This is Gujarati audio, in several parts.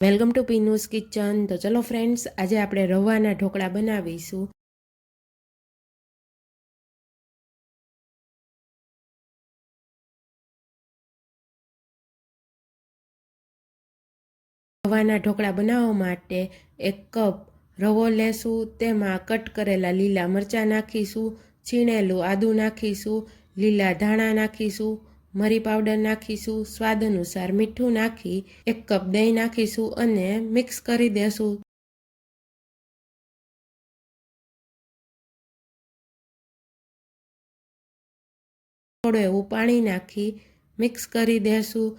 Welcome to પીનુસ kitchen. તો ચલો ફ્રેન્ડ્સ, આજે આપણે રવાના ઢોકળા બનાવીશું. રવાના ઢોકળા બનાવવા માટે એક કપ રવો લેશું, તેમાં કટ કરેલા લીલા મરચાં નાખીશું, છીણેલું આદું નાખીશું, લીલા ધાણા નાખીશું મરી પાવડર નાખીશું, સ્વાદ અનુસાર મીઠું નાખી, એક કપ દહીં નાખીશું અને મિક્સ કરી દેશું. થોડું એવું પાણી નાખી મિક્સ કરી દેશું.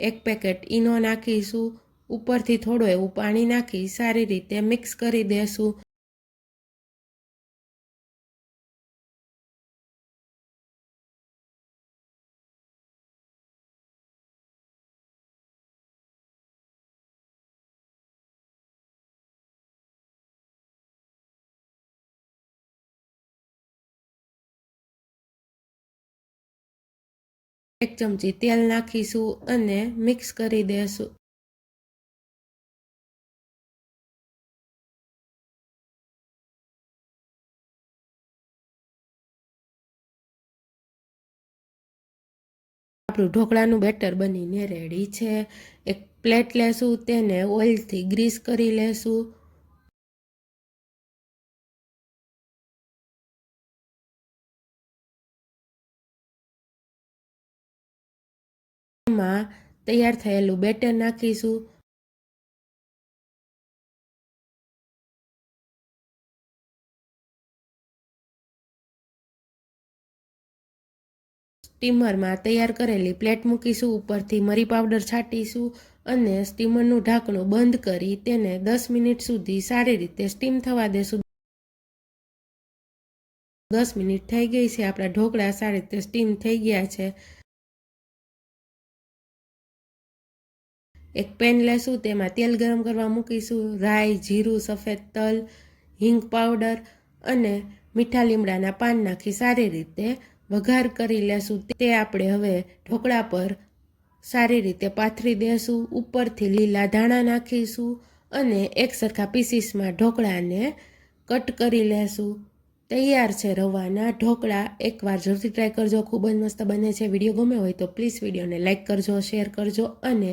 એક પેકેટ ઈનો નાખીશું ઉપરથી થોડું એવું પાણી નાખી સારી રીતે મિક્સ કરી દેશું. એક ચમચી તેલ નાખીશું અને મિક્સ કરી દેશું. આપણું ઢોકળાનું બેટર બનીને રેડી છે. એક પ્લેટ લેશું, તેને ઓઇલથી ગ્રીસ કરી લેશું. એમાં તૈયાર થયેલું બેટર નાખીશું. સ્ટીમરમાં તૈયાર કરેલી પ્લેટ મૂકીશું, ઉપરથી મરી પાવડર છાંટીશું અને સ્ટીમરનું ઢાંકણું બંધ કરી તેને દસ મિનિટ સુધી સારી રીતે સ્ટીમ થવા દેશું. દસ મિનિટ થઈ ગઈ છે, આપણા ઢોકળા સારી રીતે સ્ટીમ થઈ ગયા છે. એક પેન લેશું, તેમાં તેલ ગરમ કરવા મૂકીશું, રાઈ, જીરું, સફેદ તલ, હિંગ પાવડર અને મીઠા લીમડાના પાન નાખી સારી રીતે વઘાર કરી લેશું. તે આપણે હવે ઢોકળા પર સારી રીતે પાથરી દેશું, ઉપરથી લીલા ધાણા નાખીશું અને એક સરખા પીસીસમાં ઢોકળાને કટ કરી લેશું. તૈયાર છે રવાના ઢોકળા. એકવાર જરૂરથી ટ્રાય કરજો, ખૂબ જ મસ્ત બને છે. વીડિયો ગમે હોય તો પ્લીઝ વિડીયોને લાઇક કરજો શેર કરજો અને